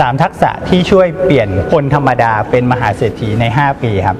3 ทักษะที่ช่วยเปลี่ยนคนธรรมดาเป็นมหาเศรษฐีใน 5 ปีครับ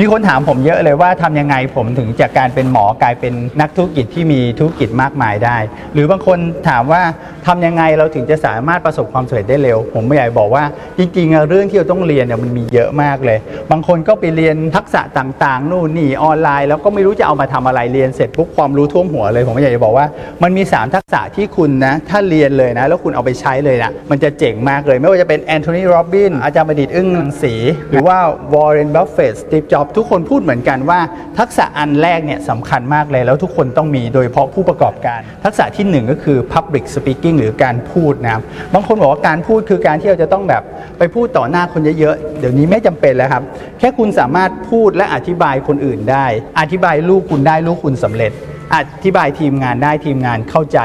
มีคนถามผมเยอะเลยว่าทำยังไงผมถึงจากการเป็นหมอกลายเป็นนักธุรกิจที่มีธุรกิจมากมายได้ หรือบางคนถามว่าทำยังไงเราถึงจะสามารถประสบความสำเร็จได้เร็ว ผมไม่อยากบอกว่าจริงๆเรื่องที่เราต้องเรียนเนี่ยมันมีเยอะมากเลย บางคนก็ไปเรียนทักษะต่างๆนู่นนี่ออนไลน์ แล้วก็ไม่รู้จะเอามาทำอะไรเรียนเสร็จปุ๊บความรู้ท่วมหัวเลย ผมก็อยากจะบอกว่า มันมี 3 ทักษะที่คุณนะถ้าเรียนเลยนะ แล้วคุณเอาไปใช้เลยนะมันจะเจ๋งมากเลย ไม่ว่าจะเป็นแอนโทนีโรบินอาจารย์ประดิษฐ์อึ้งหนังสีหรือว่าวอร์เรนบัฟเฟตสตีฟจ็อบทุกคนพูดเหมือนกันว่า ทักษะอันแรกเนี่ยสำคัญมากเลยแล้วทุกคนต้องมีโดยเฉพาะผู้ประกอบการ ทักษะที่หนึ่งก็คือ Public Speaking หรือการพูดนะครับบางคนบอกว่าการพูดคือการที่เราจะต้องแบบไปพูดต่อหน้าคนเยอะๆ เดี๋ยวนี้ไม่จำเป็นแล้วครับ แค่คุณสามารถพูดและอธิบายคนอื่นได้ อธิบายลูกคุณได้ลูกคุณสำเร็จ อธิบายทีมงานได้ทีมงานเข้าใจ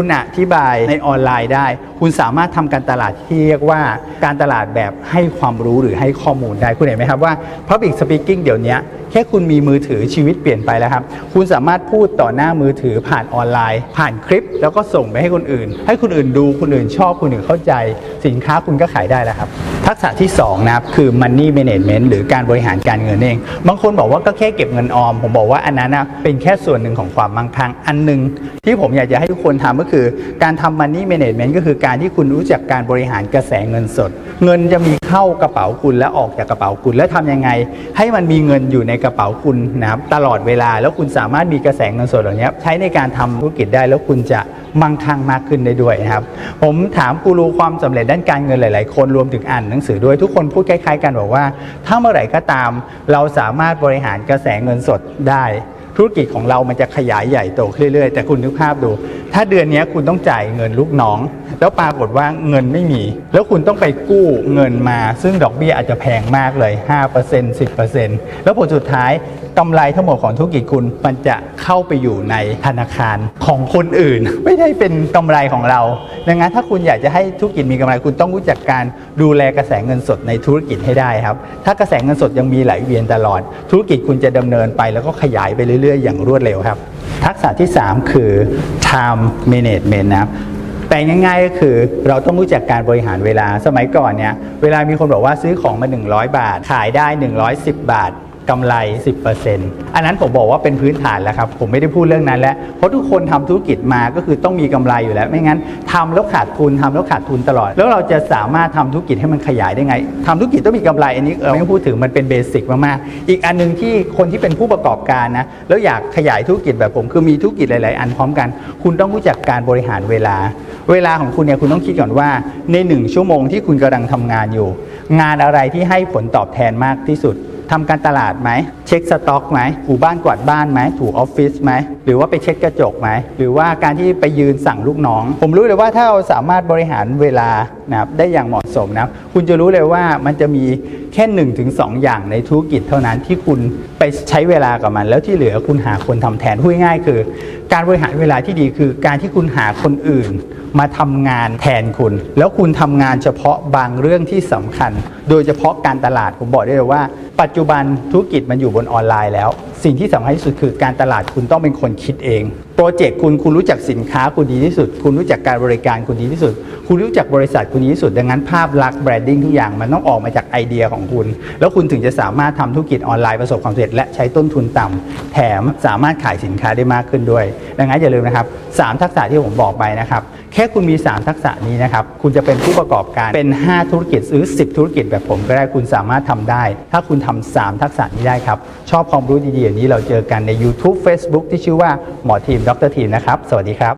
คุณอธิบายในออนไลน์ได้ คุณสามารถทำการตลาดที่เรียกว่าการตลาดแบบให้ความรู้หรือให้ข้อมูลได้ คุณเห็นไหมครับว่า Public Speaking เดี๋ยวนี้แค่คุณมีมือถือชีวิตเปลี่ยนไปแล้วครับ คุณสามารถพูดต่อหน้ามือถือผ่านออนไลน์ ผ่านคลิป แล้วก็ส่งไปให้คนอื่น ให้คนอื่นดูคนอื่นชอบคนอื่นเข้าใจ สินค้าคุณก็ขายได้แล้วครับ ทักษะที่สองนะครับคือ money management หรือการบริหารการเงินเอง บางคนบอกว่าก็แค่เก็บเงินออม ผมบอกว่าอันนั้นนะเป็นแค่ส่วนหนึ่งของความมั่งคั่งอันหนึ่งที่ผมอยากจะให้ทุกคนทำก็คือการทำ money management ก็คือการที่คุณรู้จักการบริหารกระแสเงินสด เงินจะมีเข้ากระเป๋าคุณและออกจากกระเป๋าคุณ แล้วทำยังไง ให้มันมีเงินอยู่ในกระเป๋าคุณนะครับตลอดเวลาแล้วคุณสามารถมีกระแสเงินสดเหล่านี้ใช้ในการทำธุรกิจได้แล้วคุณจะมั่งคั่งมากขึ้นได้ด้วยนะครับ ผมถามกูรูความสำเร็จด้านการเงินหลาย ๆ คนรวมถึงอ่านหนังสือด้วยทุกคนพูดคล้าย ๆ กันบอกว่า ถ้าเมื่อไหร่ก็ตาม เราสามารถบริหารกระแสเงินสดได้ ธุรกิจของเรามันจะขยายใหญ่โตขึ้นเรื่อย ๆ แต่คุณนึกภาพดู ถ้าเดือนนี้คุณต้องจ่ายเงินลูกน้อง แล้วปรากฏว่าเงินไม่มี แล้วคุณต้องไปกู้เงินมา ซึ่งดอกเบี้ยอาจจะแพงมากเลย 5% 10%แล้วผลสุดท้ายกำไรทั้งหมดของธุรกิจคุณมันจะเข้าไปอยู่ในธนาคารของคนอื่น ไม่ได้เป็นกำไรของเรา ดังนั้นถ้าคุณอยากจะให้ธุรกิจมีกำไรคุณต้องรู้จักการดูแลกระแสเงินสดในธุรกิจให้ได้ครับ ถ้ากระแสเงินสดยังมีไหลเวียนตลอด ธุรกิจคุณจะดำเนินไปแล้วก็ขยายไปเรื่อย ๆ อย่างรวดเร็วครับ ทักษะที่ 3 คือ time management นะครับแปลง่ายๆก็คือเราต้องรู้จักการบริหารเวลาสมัยก่อนเนี่ยเวลามีคนบอกว่าซื้อของมา 100 บาท ขายได้ 110 บาท กำไร 10%อันนั้นผมบอกว่าเป็นพื้นฐานแล้วครับ ผมไม่ได้พูดเรื่องนั้นแล้ว เพราะทุกคนทำธุรกิจมาก็คือต้องมีกำไรอยู่แล้ว ไม่งั้นทำแล้วขาดทุนทำแล้วขาดทุนตลอด แล้วเราจะสามารถทำธุรกิจให้มันขยายได้ไงทำธุรกิจต้องมีกำไรอันนี้เราไม่ต้องพูดถึงมันเป็นเบสิกมากๆ อีกอันหนึงที่คนที่เป็นผู้ประกอบการนะแล้วอยากขยายธุรกิจแบบผมคือมีธุรกิจหลาย ๆ อันพร้อมกัน คุณต้องรู้จักการบริหารเวลา เวลาของคุณเนี่ยคุณต้องคิดก่อนว่าในหนึ่งชั่วโมงที่คุณกำลังทำงานอยู่ งานอะไรที่ให้ผลตอบแทนมากที่สุด ทำการตลาดไหม เช็คสต็อกไหมถูบ้านกวาดบ้านไหมถูออฟฟิศไหมหรือว่าไปเช็ดกระจกไหมหรือว่าการที่ไปยืนสั่งลูกน้อง ผมรู้เลยว่าถ้าเราสามารถบริหารเวลา นะครับได้อย่างเหมาะสมนะคุณจะรู้เลยว่ามันจะมีแค่1นถึงสอย่างในธุรกิจเท่านั้นที่คุณไปใช้เวลากับมัน แล้วที่เหลือคุณหาคนทำแทนพูดง่ายๆคือ การบริหารเวลาที่ดีคือ การที่คุณหาคนอื่น มาทำงานแทนคุณ แล้วคุณทำงานเฉพาะบางเรื่องที่สำคัญ โดยเฉพาะการตลาดผมบอกได้เลยว่า ปัจจุบันธุรกิจมันอยู่บนออนไลน์แล้วสิ่งที่สำคัญที่สุดคือการตลาดคุณต้องเป็นคนคิดเอง โปรเจกต์คุณคุณรู้จักสินค้าคุณดีที่สุด คุณรู้จักการบริการคุณดีที่สุด คุณรู้จักบริษัทคุณดีที่สุด ดังนั้นภาพลักษณ์แบรนดิ้งทุกอย่างมันต้องออกมาจากไอเดียของคุณ แล้วคุณถึงจะสามารถทำธุรกิจออนไลน์ประสบความสำเร็จและใช้ต้นทุนต่ำแถมสามารถขายสินค้าได้มากขึ้นด้วย ดังนั้นอย่าลืมนะครับสามทักษะที่ผมบอกไปนะครับ ค่คุณมี 3 ทักษะนี้นะครับ คุณจะเป็นผู้ประกอบการเป็น 5 ธุรกิจหรือ 10 ธุรกิจแบบผมก็ได้คุณสามารถทำได้ ถ้าคุณทำ3ทักษะนี้ได้ครับ ชอบความรู้ดีๆอย่างนี้เราเจอกันใน YouTube Facebook ที่ชื่อว่าหมอทีมดรทีมนะครับ สวัสดีครับ